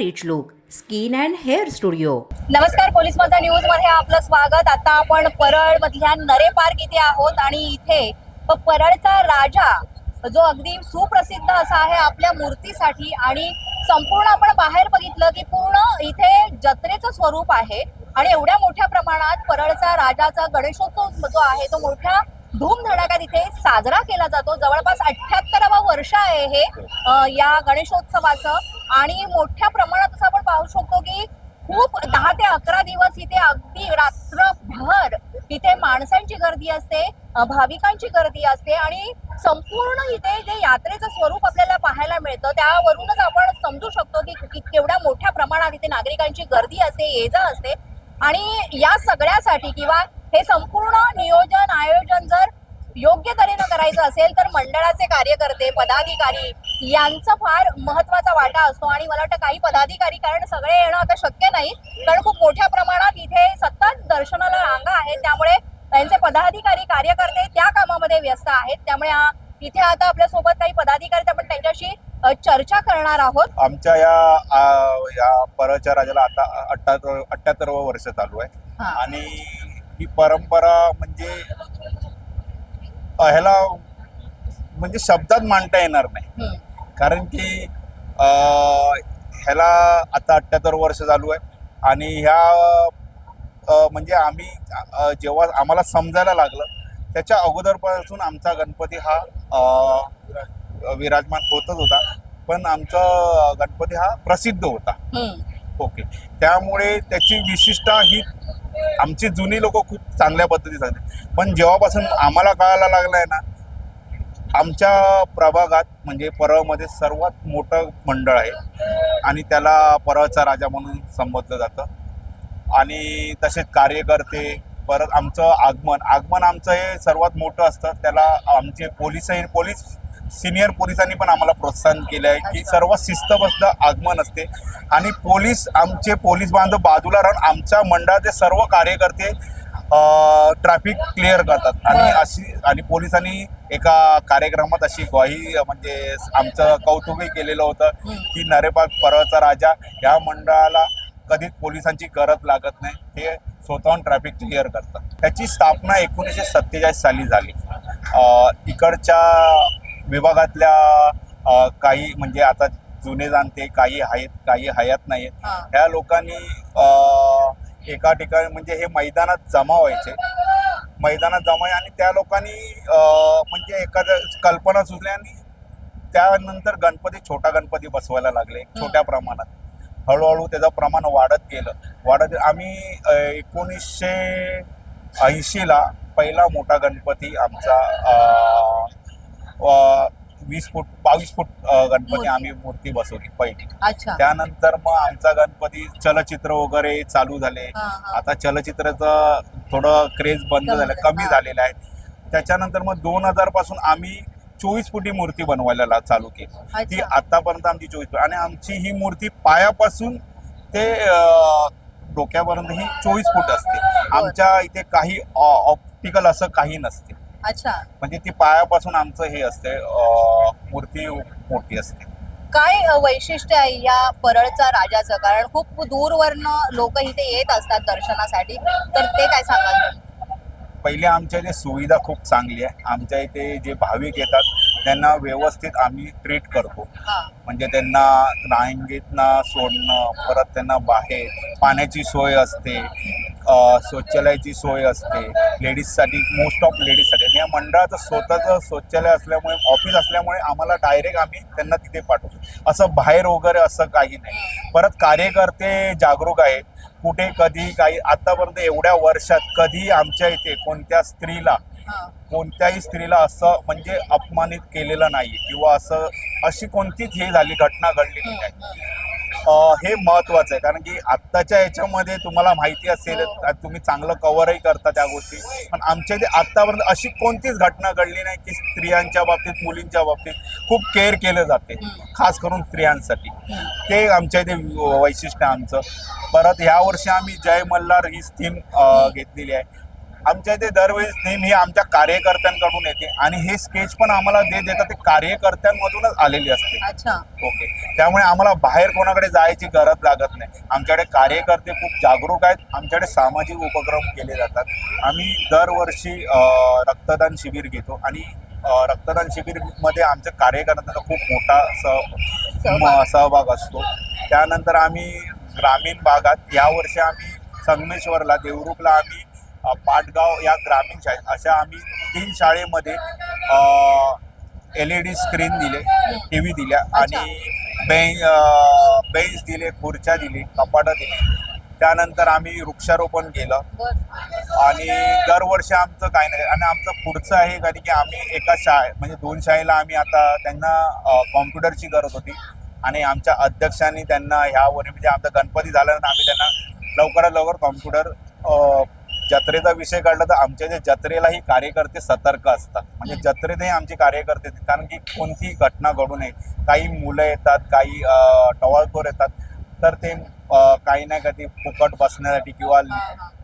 Rich look skin and hair studio नमस्कार police Majha न्यूजमध्ये आपलं स्वागत. आता आपण परळ मधल्या नरे पार्क इथे आहोत आणि इथे परळचा राजा जो अगदी सुप्रसिद्ध असा आहे आपल्या मूर्तीसाठी आणि संपूर्ण आपण बाहेर बघितलं की पूर्ण इथे जत्रेचं स्वरूप आहे. आणि एवढ्या मोठ्या प्रमाणात परळचा राजाचा गणेशोत्सव जो आहे तो मोठ्या धूमधडाक्यात इथे साजरा केला जातो. जवळपास अठ्याहत्तरावा वर्ष आहे हे या गणेशोत्सवाचं. आणि मोठ्या प्रमाणात असं आपण पाहू शकतो की खूप दहा ते अकरा दिवस इथे अगदी रात्रभर इथे माणसांची गर्दी असते भाविकांची गर्दी असते. आणि संपूर्ण इथे जे यात्रेचं स्वरूप आपल्याला पाहायला मिळतं त्यावरूनच आपण समजू शकतो की केवढ्या मोठ्या प्रमाणात इथे नागरिकांची गर्दी असते ये जा असते. आणि या सगळ्यासाठी किंवा हे संपूर्ण नियोजन आयोजन जर योग्य तऱ्हेनं करायचं असेल तर मंडळाचे कार्यकर्ते पदाधिकारी यांचा फार महत्त्वाचा वाटा असतो. आणि मला वाटतं काही पदाधिकारी कारण सगळे येणं आता शक्य नाही कारण खूप मोठ्या प्रमाणात इथे सतत दर्शनाला रांगा आहेत. त्यामुळे त्यांचे पदाधिकारी कार्यकर्ते त्या कामामध्ये व्यस्त आहेत. त्यामुळे इथे आता आपल्यासोबत काही पदाधिकारी आपण त्यांच्याशी चर्चा करणार आहोत. आमच्या या या परळच्या राजाला आता अठ्याहत्तर अठ्याहत्तरवं वर्ष चालू आहे. आणि ही परंपरा म्हणजे ह्याला म्हणजे शब्दात मांडता येणार नाही. कारण की ह्याला आता अठ्याहत्तर वर्ष चालू आहे आणि ह्या म्हणजे आम्ही जेव्हा आम्हाला समजायला लागलं त्याच्या अगोदरपासून आमचा गणपती हा विराजमान होतच होता पण आमचा गणपती हा प्रसिद्ध होता. ओके त्यामुळे त्याची विशिष्टता ही आमची जुनी लोक खूप चांगल्या पद्धतीने सांगते पण जेव्हापासून आम्हाला कळायला लागलं आहे ना आमच्या प्रभागात म्हणजे परळमध्ये सर्वात मोठं मंडळ आहे. आणि त्याला परळचा राजा म्हणून संबोधलं जातं. आणि तसेच कार्यकर्ते परत आमचं आगमन. आगमन आमचं हे सर्वात मोठं असतं. त्याला आमचे पोलीसही पोलीस सिनियर पोलिसांनी पण आम्हाला प्रोत्साहन केलं आहे की सर्व शिस्तबद्ध आगमन असते. आणि पोलीस आमचे पोलीस बांधव बाजूला राहून आमच्या मंडळाचे सर्व कार्यकर्ते ट्रॅफिक क्लिअर करतात. आणि. अशी आणि पोलिसांनी एका कार्यक्रमात अशी ग्वाही म्हणजे आमचं कौतुकही केलेलं होतं. की नरेबाग परळचा राजा या मंडळाला कधीच पोलिसांची गरज लागत नाही. ते स्वतःहून ट्रॅफिक क्लिअर करतात. त्याची स्थापना एकोणीसशे सत्तेचाळीस साली झाली. अ, इकडच्या विभागातल्या काही म्हणजे आता जुने जाणते काही आहेत काही हयात नाही. ह्या लोकांनी एका ठिकाणी म्हणजे हे मैदानात जमा व्हायचे. मैदानात जमा आणि त्या लोकांनी म्हणजे एखाद्या कल्पना सुचल्या आणि त्यानंतर गणपती छोटा गणपती बसवायला लागले छोट्या प्रमाणात. हळूहळू त्याचं प्रमाण वाढत गेलं. वाढत आम्ही एकोणीसशे ऐंशीला पहिला मोठा गणपती आमचा वीस फूट बावीस फूट गणपती. आम्ही मूर्ती बसवली पहिली. त्यानंतर मग आमचा गणपती चलचित्र वगैरे चालू झाले. आता चलचित्राचं थोडं क्रेज बंद झालं कमी. झालेलं आहे. त्याच्यानंतर मग दोन हजारपासून आम्ही चोवीस फुटी मूर्ती बनवायला चालू केली. ती. आतापर्यंत आमची चोवीस फूट. आणि आमची ही मूर्ती पायापासून ते डोक्यापर्यंत ही चोवीस फूट असते. आमच्या इथे काही ऑप्टिकल असं काही नसते. अच्छा. म्हणजे ती पायापासून आमचं हे असते अं, मूर्ती मोठी असते. काय अ, वैशिष्ट्य आहे या परळचा राजाचं? कारण खूप दूरवरनं लोक इथे येत असतात दर्शनासाठी. तर ते काय सांगाल? पहिले आमच्या इथे सुविधा खूप चांगली आहे. आमच्या इथे जे भाविक येतात त्यांना व्यवस्थित आम्ही ट्रीट करतो. हा. म्हणजे त्यांना रांगेतना सोडणं परत त्यांना बाहेर पाण्याची सोय असते. शौचालयाची सोय असते. लेडीजसाठी मोस्ट ऑफ लेडीजसाठी. आणि या मंडळाचं स्वतःचं शौचालय असल्यामुळे ऑफिस असल्यामुळे आम्हाला डायरेक्ट आम्ही त्यांना तिथे पाठवतो. असं बाहेर वगैरे असं काही नाही. परत कार्यकर्ते जागरूक आहेत. कुठे कधी काही आतापर्यंत एवढ्या वर्षात कधी आमच्या इथे कोणत्या स्त्रीला कोणत्याही स्त्रीला असं म्हणजे अपमानित केलेलं नाही किंवा असं अशी कोणतीच हे झाली घटना घडलेली नाही. हे महत्वाचं आहे. कारण की आत्ताच्या याच्यामध्ये तुम्हाला माहिती असेल हो. तुम्ही चांगलं कव्हरही करता त्या गोष्टी. पण आमच्या इथे आत्तापर्यंत अशी कोणतीच घटना घडली नाही की स्त्रियांच्या बाबतीत मुलींच्या बाबतीत खूप केअर केलं जाते. खास करून स्त्रियांसाठी. ते आमच्या इथे वैशिष्ट्य आमचं. परत ह्या वर्षी आम्ही जय मल्हार ही थीम घेतलेली आहे. आमच्या इथे दरवेळेस नेहमी आमच्या कार्यकर्त्यांकडून येते आणि हे स्केच पण आम्हाला जे देतात ते कार्यकर्त्यांमधूनच आलेली असते. अच्छा. ओके. त्यामुळे आम्हाला बाहेर कोणाकडे जायची गरज लागत नाही. आमच्याकडे कार्यकर्ते खूप जागरूक आहेत. आमच्याकडे सामाजिक उपक्रम केले जातात. आम्ही दरवर्षी अं, रक्तदान शिबिर घेतो आणि अं, रक्तदान शिबिरमध्ये आमच्या कार्यकर्त्यांचा खूप मोठा सह सहभाग. म- सहभाग. असतो. त्यानंतर आम्ही ग्रामीण भागात यावर्षी आम्ही संगमेश्वरला देवरुखला आम्ही पाटगाव या ग्रामीण शाळेत अशा आम्ही तीन शाळेमध्ये एल ई डी स्क्रीन दिले टी व्ही दिल्या आणि बेंच बेंच दिले खुर्च्या दिली कपाटं दिली. त्यानंतर आम्ही वृक्षारोपण केलं. आणि दरवर्षी आमचं काही नाही आणि आमचं पुढचं आहे कारण की आम्ही एका शाळे म्हणजे दोन शाळेला आम्ही आता त्यांना कॉम्प्युटरची गरज होती. आणि आमच्या अध्यक्षांनी त्यांना ह्यावर म्हणजे आमचा गणपती झाल्यानंतर आम्ही त्यांना लवकरात लवकर कॉम्प्युटर जत्रेचा विषय काढला तर आमच्या जे जत्रेलाही कार्यकर्ते सतर्क असतात. म्हणजे जत्रेतही आमचे कार्यकर्ते. कारण की कोणतीही घटना घडू नये. काही मुलं येतात काही टवाळखोर येतात. तर ते काही ना काही फुकट बसण्यासाठी किंवा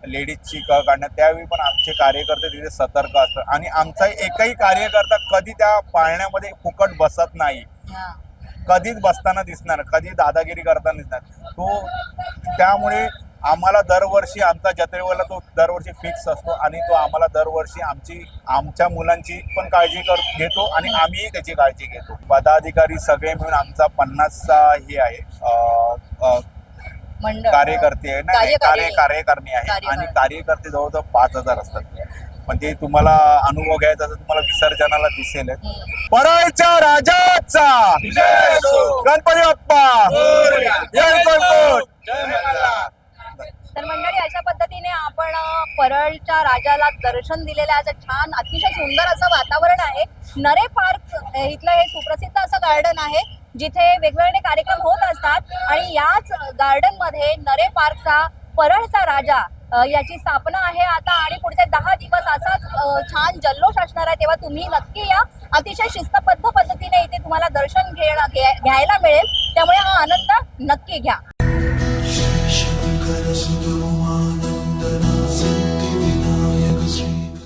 लेडीजची क काढण्यात त्यावेळी पण आमचे कार्यकर्ते तिथे सतर्क असतात. आणि आमचा एकही कार्यकर्ता कधी त्या पाळण्यामध्ये फुकट बसत नाही. कधीच बसताना दिसणार कधी दादागिरी करताना दिसणार. तो त्यामुळे आम्हाला दरवर्षी आमचा जत्रेवाला तो दरवर्षी फिक्स असतो आणि तो आम्हाला दरवर्षी आमची आमच्या मुलांची पण काळजी कर घेतो आणि आम्हीही त्याची काळजी घेतो. पदाधिकारी सगळे मिळून आमचा पन्नासचा हे आहे कार्यकर्ते आहे नाही. कार्य कार्यकारिणी आहे. आणि कार्यकर्ते जवळजवळ पाच हजार असतात. पण ते तुम्हाला अनुभव घ्यायचा असेल तुम्हाला विसर्जनाला दिसेल. परायच्या राजाचा. गणपती बाप्पा जय गणपत. तर मंडळी अशा पद्धतीने आपण अ, परळच्या राजाला दर्शन दिलेलं आहे. असं छान अतिशय सुंदर असं वातावरण आहे. नरे पार्क इथलं हे सुप्रसिद्ध असं गार्डन आहे जिथे वेगवेगळे कार्यक्रम होत असतात. आणि याच गार्डनमध्ये नरे पार्कचा परळचा राजा याची स्थापना आहे आता आणि पुढचे दहा दिवस असाच छान जल्लोष असणार आहे. तेव्हा तुम्ही नक्की या. अतिशय शिस्तबद्ध पद्धतीने इथे तुम्हाला दर्शन घ्यायला मिळेल. त्यामुळे हा आनंद नक्की घ्या.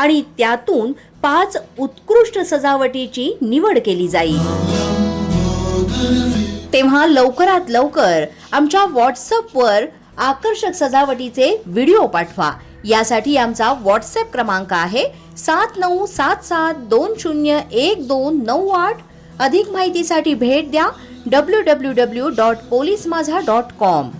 आणि त्यातून पाच उत्कृष्ट सजावटीची निवड केली जाईल. तेव्हा लवकरात लवकर आमच्या व्हॉट्सअपवर आकर्षक सजावटीचे व्हिडिओ पाठवा. यासाठी आमचा व्हॉट्सअप क्रमांक आहे सात नऊ सात सात दोन शून्य एक दोन नऊ आठ. अधिक माहितीसाठी भेट द्या W W W dot police Majha dot com